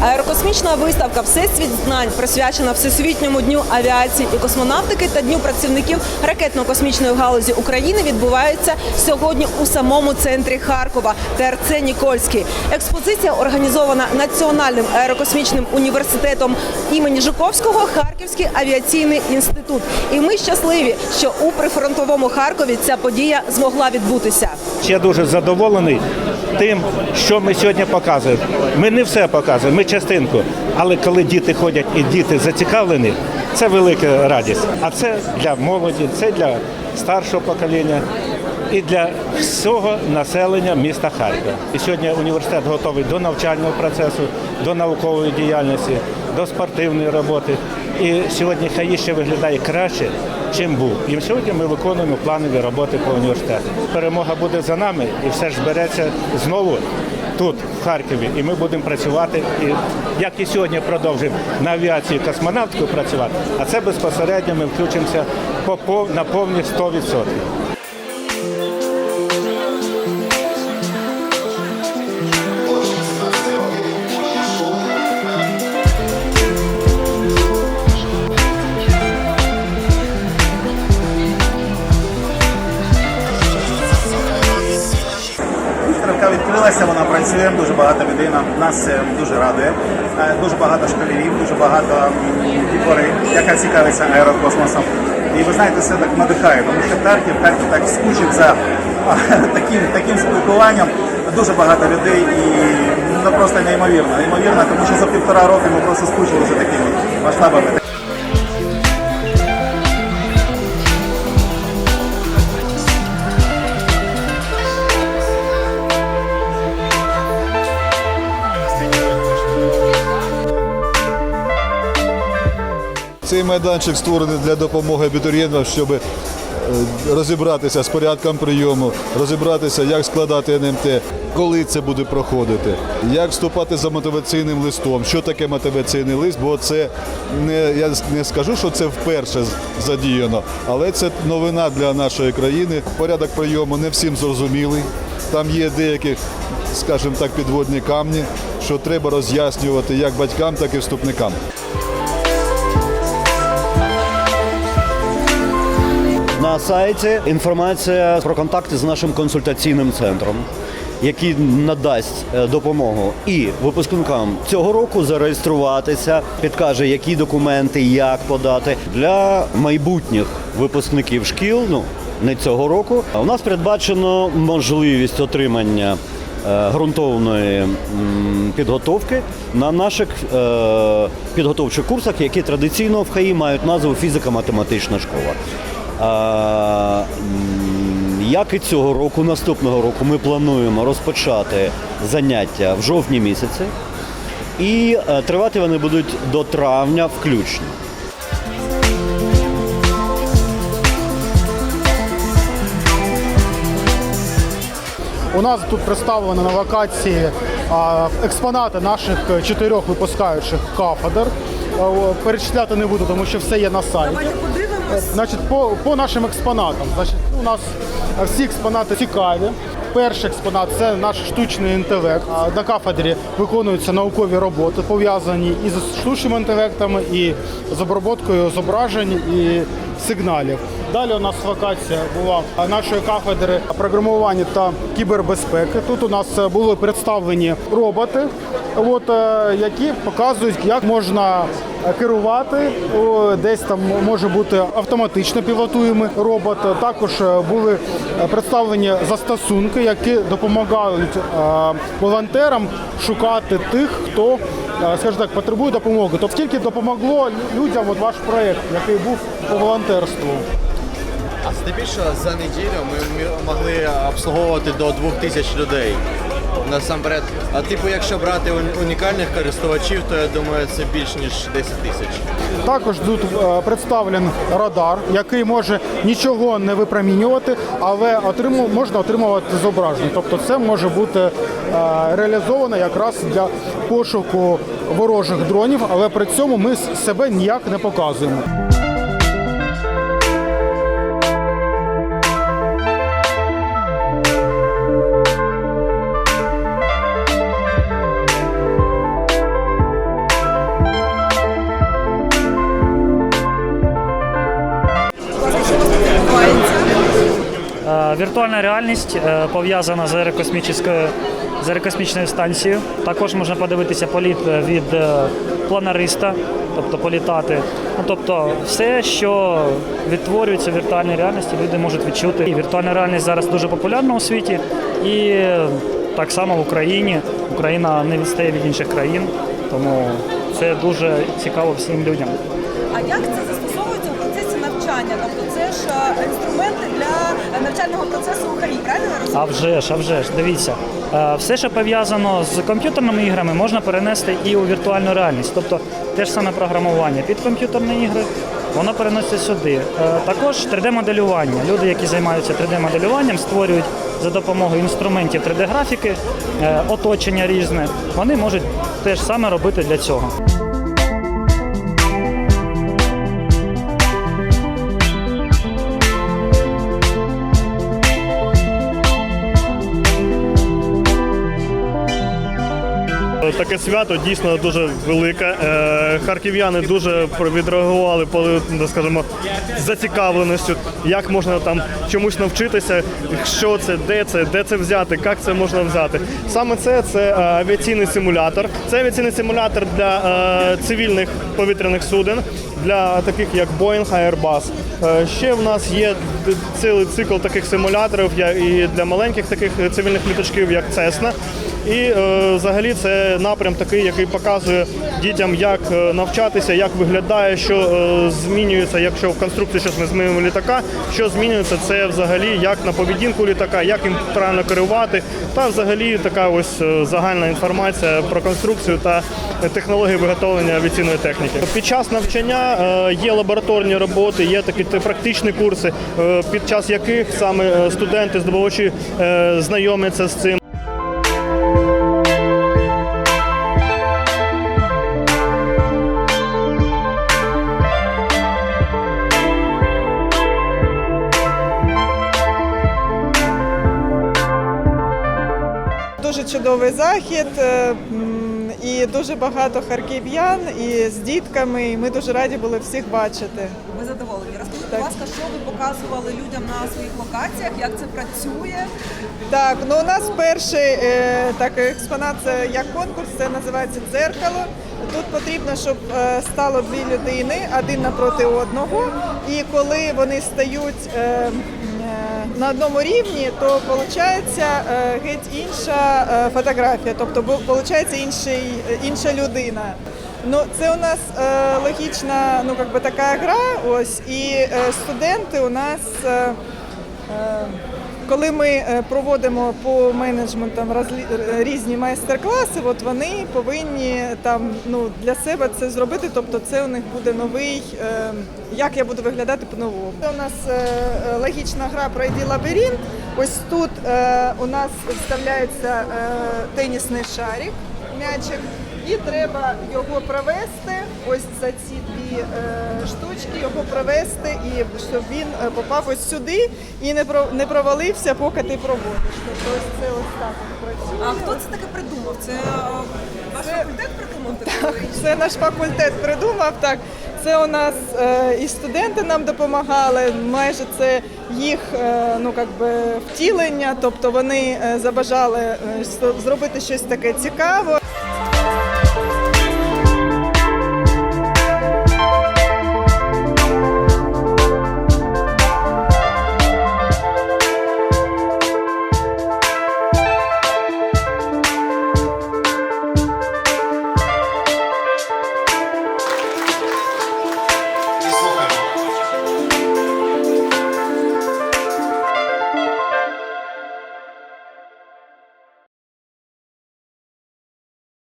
аэропорт. Аерокосмічна виставка Всесвіт знань присвячена Всесвітньому дню авіації і космонавтики та дню працівників ракетно-космічної галузі України відбувається сьогодні у самому центрі Харкова ТРЦ Нікольський. Експозиція організована Національним аерокосмічним університетом імені Жуковського Харківський авіаційний інститут. І ми щасливі, що у прифронтовому Харкові ця подія змогла відбутися. Я дуже задоволений тим, що ми сьогодні показуємо. Ми не все показуємо, ми частинку. Але коли діти ходять і діти зацікавлені, це велика радість. А це для молоді, це для старшого покоління і для всього населення міста Харкова. І сьогодні університет готовий до навчального процесу, до наукової діяльності, до спортивної роботи. І сьогодні хай ще виглядає краще, чим був. І сьогодні ми виконуємо планові роботи по університету. Перемога буде за нами і все ж збереться знову тут, в Харкові. І ми будемо працювати, і, як і сьогодні продовжимо на авіації космонавтику працювати, а це безпосередньо ми включимося по, на повні 100%. Вона працює, дуже багато людей нам нас це дуже радує. Е, Дуже багато школярів, дуже багато дітвори, яка цікавиться аерокосмосом. І ви знаєте, це так надихає, тому що Харків, Харків так скучив за таким, таким спілкуванням. Дуже багато людей і ну, просто неймовірно. Неймовірно, тому що за півтора року ми просто скучили за такими масштабами. Цей майданчик створений для допомоги абітурієнтам, щоб е, розібратися з порядком прийому, розібратися, як складати НМТ, коли це буде проходити, як вступати за мотиваційним листом, що таке мотиваційний лист, бо це не я не скажу, що це вперше задіяно, але це новина для нашої країни. Порядок прийому не всім зрозумілий. Там є деякі, скажімо так, підводні камні, що треба роз'яснювати як батькам, так і вступникам. На сайті інформація про контакти з нашим консультаційним центром, який надасть е, допомогу і випускникам цього року зареєструватися, підкаже, які документи, як подати для майбутніх випускників шкіл. Ну не цього року. А у нас передбачено можливість отримання. е, ґрунтовної підготовки на наших е, підготовчих курсах, які традиційно в ХАІ мають назву фізико-математична школа. Як і цього року, наступного року, ми плануємо розпочати заняття в жовтні місяці, і е, тривати вони будуть до травня включно. У нас тут представлено на локації експонати наших е, чотирьох випускаючих кафедр. Е, Перечисляти не буду, тому що все є на сайті. Значить, по, по нашим експонатам. Значить, у нас всі експонати цікаві. Перший експонат це наш штучний інтелект. На кафедрі виконуються наукові роботи, пов'язані і з штучним інтелектом, і з обробкою зображень і сигналів. Далі у нас локація була нашої кафедри програмування та кібербезпеки. Тут у нас е, були представлені роботи, от, е, які показують, як можна е, керувати. Десь там може бути автоматично пілотуємий робот. Також були представлені застосунки, які допомагають волонтерам шукати тих, хто скажімо так, потребує допомоги. Тобто скільки допомогло людям от ваш проєкт, який був по волонтерству? А здебільшого за неділю ми могли обслуговувати до 2000 людей. Насамперед, а типу, якщо брати унікальних користувачів, то я думаю, це більш ніж 10 тисяч. Також тут е, представлений радар, який може нічого не випромінювати, але отриму- можна отримувати зображення. Тобто це може бути е, реалізовано якраз для пошуку ворожих дронів, але при цьому ми себе ніяк не показуємо. Віртуальна реальність е, пов'язана з аерокосмічною, з аерокосмічною станцією. Також можна подивитися політ е, від е, планариста, тобто політати. Ну, тобто все, що відтворюється в віртуальній реальності, люди можуть відчути. І віртуальна реальність зараз дуже популярна у світі. І так само в Україні. Україна не відстає від інших країн, тому це дуже цікаво всім людям. А як це застосовується навчання? Тобто це ж е, інструменти для навчального процесу у ГАІ, правильно? А вже ж, а вже ж, дивіться. Е, Все, що пов'язано з комп'ютерними іграми, можна перенести і у віртуальну реальність. Тобто те ж саме програмування під комп'ютерні ігри, воно переноситься сюди. Е, Також 3D-моделювання. Люди, які займаються 3D-моделюванням, створюють за допомогою інструментів 3D-графіки, е, оточення різне. Вони можуть те ж саме робити для цього. Таке свято дійсно дуже велике. Е, Харків'яни дуже відреагували ну, скажімо, зацікавленістю, як можна там чомусь навчитися, що це, де це, де це взяти, як це можна взяти. Саме це це е, авіаційний симулятор. Це авіаційний симулятор для е, цивільних повітряних суден, для таких як Boeing, Airbus. Ще в нас є цілий цикл таких симуляторів і для маленьких таких цивільних літачків, як Cessna. І е, взагалі це напрям такий, який показує дітям, як е, навчатися, як виглядає, що е, змінюється, якщо в конструкції щось ми змінюємо літака, що змінюється, це взагалі як на поведінку літака, як їм правильно керувати, та взагалі така ось е, загальна інформація про конструкцію та технології виготовлення авіаційної техніки. Під час навчання е, є лабораторні роботи, є такі практичні курси, е, під час яких саме е, студенти, здобувачі е, знайомляться з цим. Дуже чудовий захід е, і дуже багато харків'ян і з дітками. І ми дуже раді були всіх бачити. Ви задоволені? Розкажіть, будь ласка, що ви показували людям на своїх локаціях, як це працює? Так, ну у нас перший е, так, експонат це як конкурс, це називається дзеркало. Тут потрібно, щоб е, стало дві людини один напроти одного. І коли вони стають е, на одному рівні, то виходить геть інша е, фотографія, тобто виходить інший, інша людина. Ну, це у нас е, логічна, ну как би така гра. Ось і е, студенти у нас. Е, е, коли ми е, проводимо по менеджментам розлі- різні майстер-класи, от вони повинні там ну для себе це зробити. Тобто, це у них буде новий, е, як я буду виглядати по-новому. У нас е, е, логічна гра пройди лабіринт. Ось тут е, у нас вставляється е, тенісний шарик, м'ячик. І треба його провести, ось за ці дві е, штучки, його провести, і щоб він е, попав ось сюди і не про не провалився, поки ти проводиш. Тобто ось це ось так працює. А хто це таке придумав? Це е, ваш факультет придумав таке? Це наш факультет придумав. Так, це у нас і студенти нам допомагали. Майже це їх ну как би втілення. Тобто вони забажали зробити щось таке цікаве.